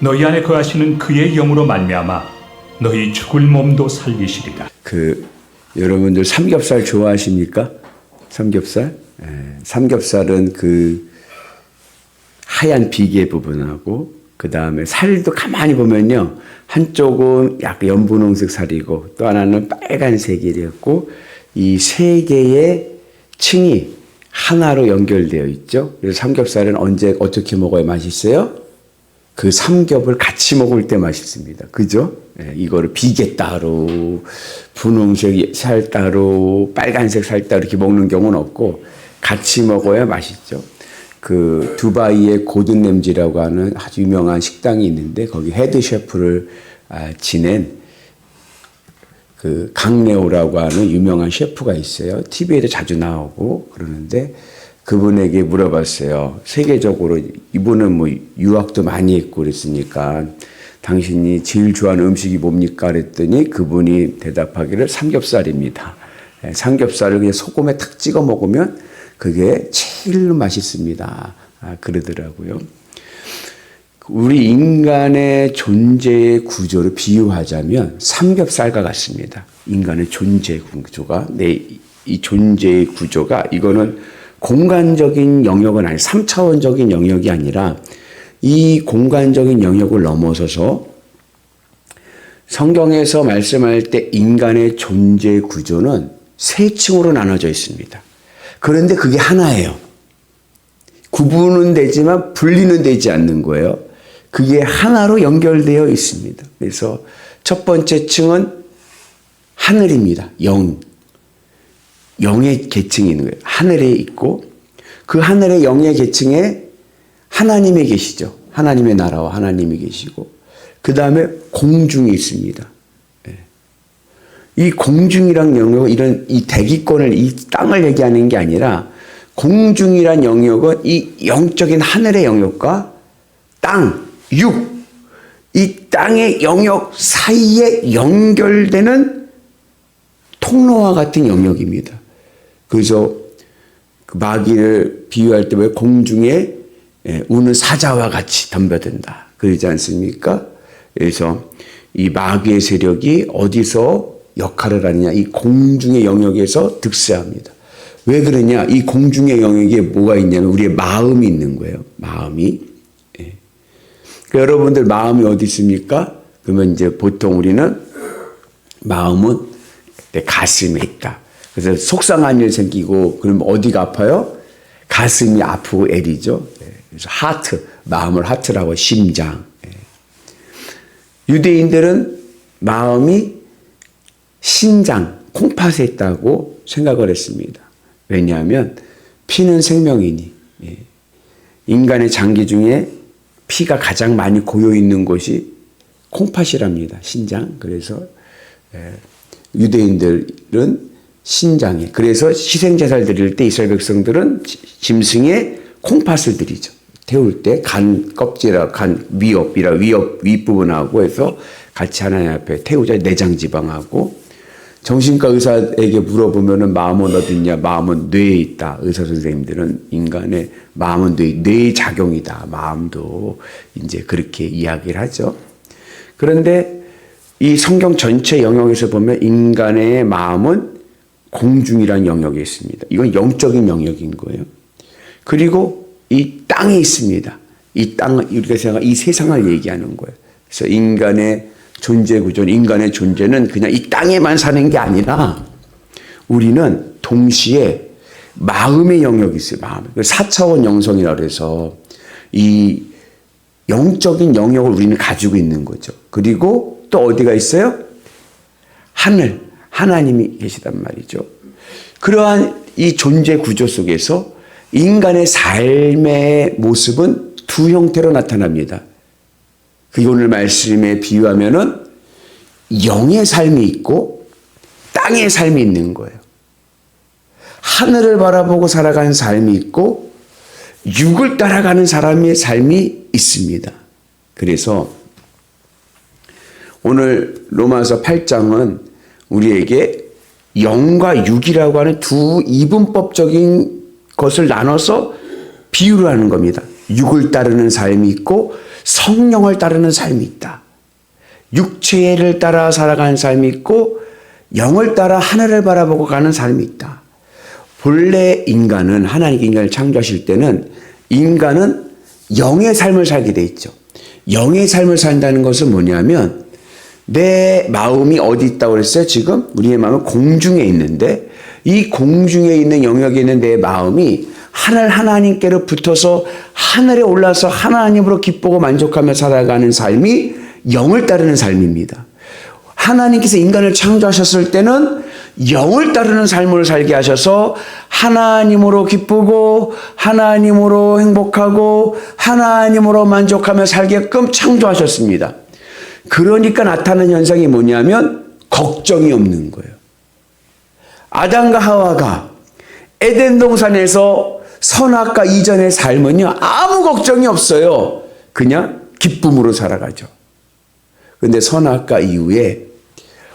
너희 안에 거하시는 그의 영으로 말미암아 너희 죽을 몸도 살리시리라 그 여러분들 삼겹살 좋아하십니까? 삼겹살? 예, 삼겹살은 그 하얀 비계 부분하고 그 다음에 살도 가만히 보면요 한쪽은 약간 연분홍색 살이고 또 하나는 빨간색이었고 이 세 개의 층이 하나로 연결되어 있죠. 그래서 삼겹살은 언제 어떻게 먹어야 맛있어요? 그 삼겹을 같이 먹을 때 맛있습니다. 그죠? 예, 이거를 비계 따로, 분홍색 살 따로, 빨간색 살 따로 이렇게 먹는 경우는 없고 같이 먹어야 맛있죠. 그 두바이의 고든 램지라고 하는 아주 유명한 식당이 있는데 거기 헤드 셰프를 아, 지낸 그 강레오라고 하는 유명한 셰프가 있어요. TV에도 자주 나오고 그러는데 그분에게 물어봤어요. 세계적으로 이분은 뭐 유학도 많이 했고 그랬으니까 당신이 제일 좋아하는 음식이 뭡니까? 그랬더니 그분이 대답하기를 삼겹살입니다. 예, 삼겹살을 그냥 소금에 탁 찍어 먹으면 그게 제일 맛있습니다. 아, 그러더라고요. 우리 인간의 존재의 구조를 비유하자면 삼겹살과 같습니다. 인간의 존재 구조가 내 이 존재의 구조가 이거는 공간적인 영역은 아니 3차원적인 영역이 아니라 이 공간적인 영역을 넘어서서 성경에서 말씀할 때 인간의 존재 구조는 세 층으로 나눠져 있습니다. 그런데 그게 하나예요. 구분은 되지만 분리는 되지 않는 거예요. 그게 하나로 연결되어 있습니다. 그래서 첫 번째 층은 하늘입니다. 영. 영의 계층이 있는 거예요. 하늘에 있고 그 하늘의 영의 계층에 하나님이 계시죠. 하나님의 나라와 하나님이 계시고 그 다음에 공중이 있습니다. 예. 이 공중이란 영역은 이런 이 대기권을 이 땅을 얘기하는 게 아니라 공중이란 영역은 이 영적인 하늘의 영역과 땅, 육, 이 땅의 영역 사이에 연결되는 통로와 같은 영역입니다. 그래서 그 마귀를 비유할 때 왜 공중에 예, 우는 사자와 같이 덤벼든다. 그러지 않습니까? 그래서 이 마귀의 세력이 어디서 역할을 하느냐. 이 공중의 영역에서 득세합니다. 왜 그러냐? 이 공중의 영역에 뭐가 있냐면 우리의 마음이 있는 거예요. 마음이. 예. 그러니까 여러분들 마음이 어디 있습니까? 그러면 이제 보통 우리는 마음은 내 가슴에 있다. 그래서 속상한 일 생기고 그러면 어디가 아파요? 가슴이 아프고 애리죠. 예. 그래서 하트, 마음을 하트라고 심장. 예. 유대인들은 마음이 신장, 콩팥에 있다고 생각을 했습니다. 왜냐하면 피는 생명이니 예. 인간의 장기 중에 피가 가장 많이 고여 있는 곳이 콩팥이랍니다. 신장. 그래서 예. 유대인들은 신장에 그래서 희생제사를 드릴 때 이스라엘 백성들은 짐승의 콩팥을 드리죠. 태울 때 간 껍질이라 간 위협이라 위협 윗부분하고 해서 같이 하나님 앞에 태우자 내장 지방하고 정신과 의사에게 물어보면은 마음은 어디 있냐? 마음은 뇌에 있다. 의사 선생님들은 인간의 마음은 뇌, 뇌의 작용이다. 마음도 이제 그렇게 이야기를 하죠. 그런데 이 성경 전체 영역에서 보면 인간의 마음은 공중이라는 영역이 있습니다. 이건 영적인 영역인 거예요. 그리고 이 땅에 있습니다. 이 땅, 우리가 생각, 이 세상을 얘기하는 거예요. 그래서 인간의 존재 구조는, 인간의 존재는 그냥 이 땅에만 사는 게 아니라 우리는 동시에 마음의 영역이 있어요, 마음. 4차원 영성이라 그래서 이 영적인 영역을 우리는 가지고 있는 거죠. 그리고 또 어디가 있어요? 하늘, 하나님이 계시단 말이죠. 그러한 이 존재 구조 속에서 인간의 삶의 모습은 두 형태로 나타납니다. 그 오늘 말씀에 비유하면은 영의 삶이 있고 땅의 삶이 있는 거예요. 하늘을 바라보고 살아가는 삶이 있고 육을 따라가는 사람의 삶이 있습니다. 그래서 오늘 로마서 8장은 우리에게 영과 육이라고 하는 두 이분법적인 것을 나눠서 비유를 하는 겁니다. 육을 따르는 삶이 있고 성령을 따르는 삶이 있다. 육체를 따라 살아가는 삶이 있고 영을 따라 하늘을 바라보고 가는 삶이 있다. 본래 인간은 하나님 인간을 창조하실 때는 인간은 영의 삶을 살게 돼 있죠. 영의 삶을 산다는 것은 뭐냐면 내 마음이 어디 있다고 그랬어요? 지금 우리의 마음은 공중에 있는데 이 공중에 있는 영역에 있는 내 마음이 하늘 하나님께로 붙어서 하늘에 올라서 하나님으로 기쁘고 만족하며 살아가는 삶이 영을 따르는 삶입니다. 하나님께서 인간을 창조하셨을 때는 영을 따르는 삶을 살게 하셔서 하나님으로 기쁘고 하나님으로 행복하고 하나님으로 만족하며 살게끔 창조하셨습니다. 그러니까 나타나는 현상이 뭐냐면 걱정이 없는 거예요. 아담과 하와가 에덴 동산에서 선악과 이전의 삶은요 아무 걱정이 없어요. 그냥 기쁨으로 살아가죠. 근데 선악과 이후에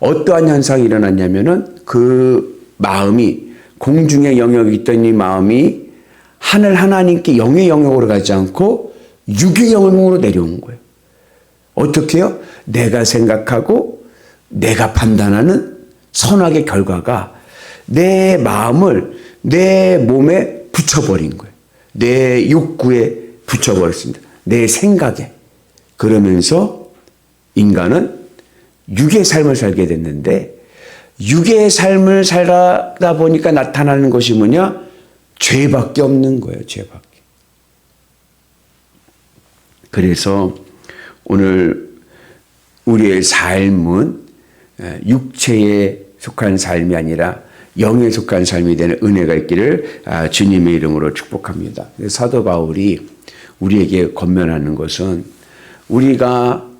어떠한 현상이 일어났냐면은 그 마음이 공중의 영역이 있던 이 마음이 하늘 하나님께 영의 영역으로 가지 않고 육의 영역으로 내려온 거예요. 어떻게요? 내가 생각하고 내가 판단하는 선악의 결과가 내 마음을 내 몸에 붙여버린 거예요. 내 욕구에 붙여버렸습니다. 내 생각에. 그러면서 인간은 육의 삶을 살게 됐는데 육의 삶을 살다 보니까 나타나는 것이 뭐냐? 죄밖에 없는 거예요. 죄밖에. 그래서 오늘 우리의 삶은 육체에 속한 삶이 아니라 영에 속한 삶이 되는 은혜가 있기를 아, 주님의 이름으로 축복합니다. 사도 바울이 우리에게 권면하는 것은 우리가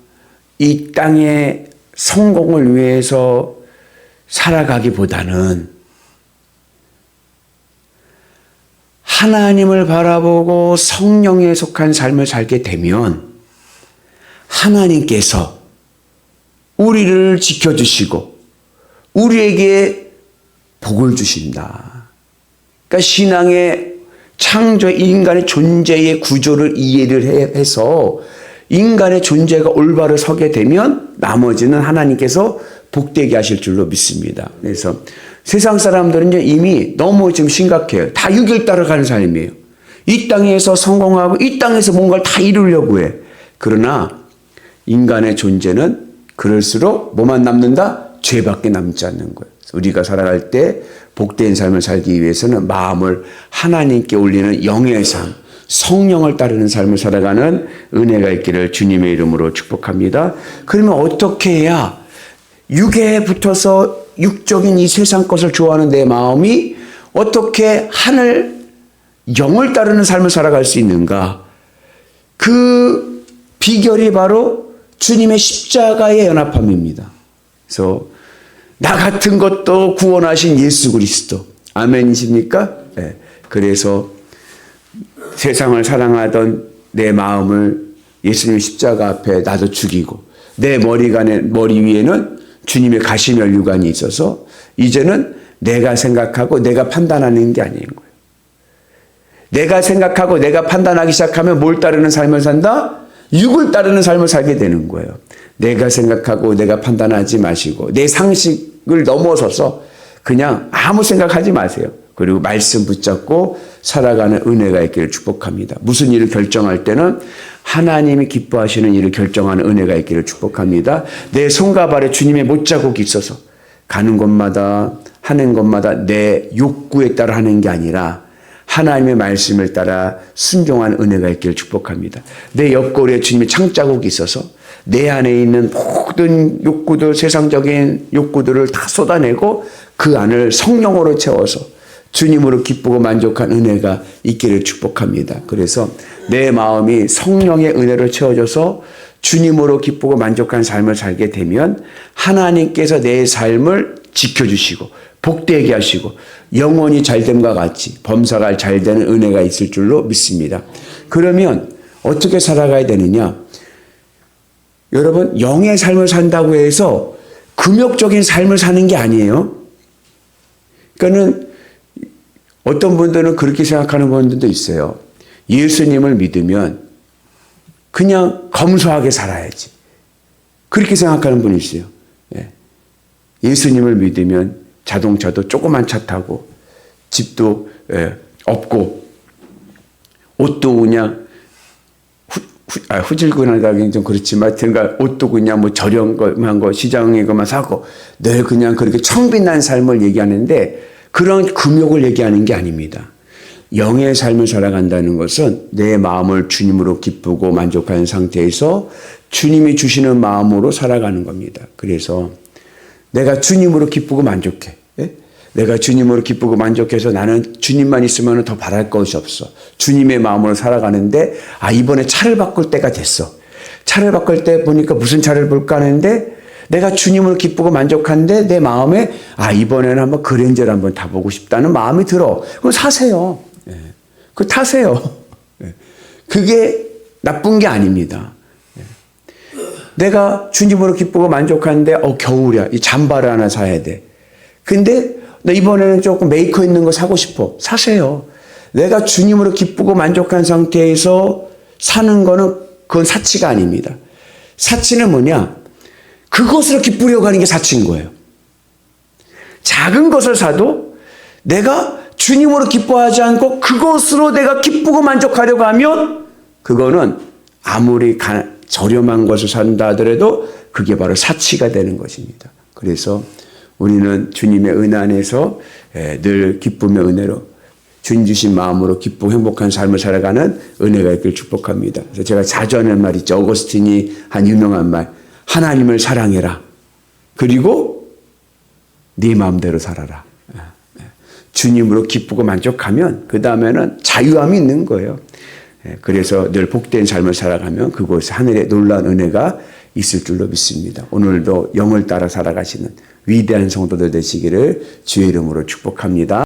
이 땅의 성공을 위해서 살아가기보다는 하나님을 바라보고 성령에 속한 삶을 살게 되면 하나님께서 우리를 지켜주시고 우리에게 복을 주신다. 그러니까 신앙의 창조 인간의 존재의 구조를 이해를 해서 인간의 존재가 올바로 서게 되면 나머지는 하나님께서 복되게 하실 줄로 믿습니다. 그래서 세상 사람들은 이미 너무 지금 심각해요. 다 육일 따라가는 삶이에요. 이 땅에서 성공하고 이 땅에서 뭔가를 다 이루려고 해. 그러나 인간의 존재는 그럴수록 뭐만 남는다? 죄밖에 남지 않는 거예요. 우리가 살아갈 때 복된 삶을 살기 위해서는 마음을 하나님께 올리는 영의 삶, 성령을 따르는 삶을 살아가는 은혜가 있기를 주님의 이름으로 축복합니다. 그러면 어떻게 해야 육에 붙어서 육적인 이 세상 것을 좋아하는 내 마음이 어떻게 하늘 영을 따르는 삶을 살아갈 수 있는가? 그 비결이 바로 주님의 십자가의 연합함입니다. 그래서 나 같은 것도 구원하신 예수 그리스도. 아멘이십니까? 네. 그래서 세상을 사랑하던 내 마음을 예수님 십자가 앞에 나도 죽이고 내 머리간에 머리 위에는 주님의 가시 면류관이 있어서 이제는 내가 생각하고 내가 판단하는 게 아닌 거예요. 내가 생각하고 내가 판단하기 시작하면 뭘 따르는 삶을 산다? 육을 따르는 삶을 살게 되는 거예요. 내가 생각하고 내가 판단하지 마시고 내 상식을 넘어서서 그냥 아무 생각하지 마세요. 그리고 말씀 붙잡고 살아가는 은혜가 있기를 축복합니다. 무슨 일을 결정할 때는 하나님이 기뻐하시는 일을 결정하는 은혜가 있기를 축복합니다. 내 손과 발에 주님의 못자국이 있어서 가는 곳마다 하는 것마다 내 욕구에 따라 하는 게 아니라 하나님의 말씀을 따라 순종한 은혜가 있기를 축복합니다. 내 옆구리에 주님의 창자국이 있어서 내 안에 있는 모든 욕구들, 세상적인 욕구들을 다 쏟아내고 그 안을 성령으로 채워서 주님으로 기쁘고 만족한 은혜가 있기를 축복합니다. 그래서 내 마음이 성령의 은혜로 채워져서 주님으로 기쁘고 만족한 삶을 살게 되면 하나님께서 내 삶을 지켜주시고 복되게 하시고 영원히 잘됨과 같이 범사가 잘 되는 은혜가 있을 줄로 믿습니다. 그러면 어떻게 살아가야 되느냐? 여러분 영의 삶을 산다고 해서 금욕적인 삶을 사는 게 아니에요. 그러니까는 어떤 분들은 그렇게 생각하는 분들도 있어요. 예수님을 믿으면 그냥 검소하게 살아야지. 그렇게 생각하는 분이 있어요. 예. 예수님을 믿으면 자동차도 조그만 차 타고 집도 예, 없고 옷도 그냥 후, 후, 아, 후질근하다기는 좀 그렇지만 하여튼가 옷도 그냥 뭐 저렴한 거 시장에 것만 사고 늘 그냥 그렇게 청빈한 삶을 얘기하는데 그런 금욕을 얘기하는 게 아닙니다. 영의 삶을 살아간다는 것은 내 마음을 주님으로 기쁘고 만족하는 상태에서 주님이 주시는 마음으로 살아가는 겁니다. 그래서 내가 주님으로 기쁘고 만족해. 예? 내가 주님으로 기쁘고 만족해서 나는 주님만 있으면 더 바랄 것이 없어. 주님의 마음으로 살아가는데, 아, 이번에 차를 바꿀 때가 됐어. 차를 바꿀 때 보니까 무슨 차를 볼까 하는데, 내가 주님을 기쁘고 만족한데 내 마음에, 아, 이번에는 한번 그랜저를 한번 타보고 싶다는 마음이 들어. 그럼 사세요. 예. 그 타세요. 예. 그게 나쁜 게 아닙니다. 내가 주님으로 기쁘고 만족하는데 어 겨울이야 이 잠바를 하나 사야 돼. 근데 나 이번에는 조금 메이커 있는 거 사고 싶어. 사세요. 내가 주님으로 기쁘고 만족한 상태에서 사는 거는 그건 사치가 아닙니다. 사치는 뭐냐? 그것으로 기쁘려고 하는 게 사치인 거예요. 작은 것을 사도 내가 주님으로 기뻐하지 않고 그것으로 내가 기쁘고 만족하려고 하면 그거는 아무리 가, 저렴한 것을 산다 하더라도 그게 바로 사치가 되는 것입니다. 그래서 우리는 주님의 은혜 안에서 예, 늘 기쁨의 은혜로 주님 주신 마음으로 기쁘고 행복한 삶을 살아가는 은혜가 있길 축복합니다. 그래서 제가 자주 하는 말 있죠. 어거스틴이 한 유명한 말. 하나님을 사랑해라. 그리고 네 마음대로 살아라. 주님으로 기쁘고 만족하면 그 다음에는 자유함이 있는 거예요. 예, 그래서 늘 복된 삶을 살아가면 그곳에 하늘의 놀라운 은혜가 있을 줄로 믿습니다. 오늘도 영을 따라 살아가시는 위대한 성도들 되시기를 주의 이름으로 축복합니다.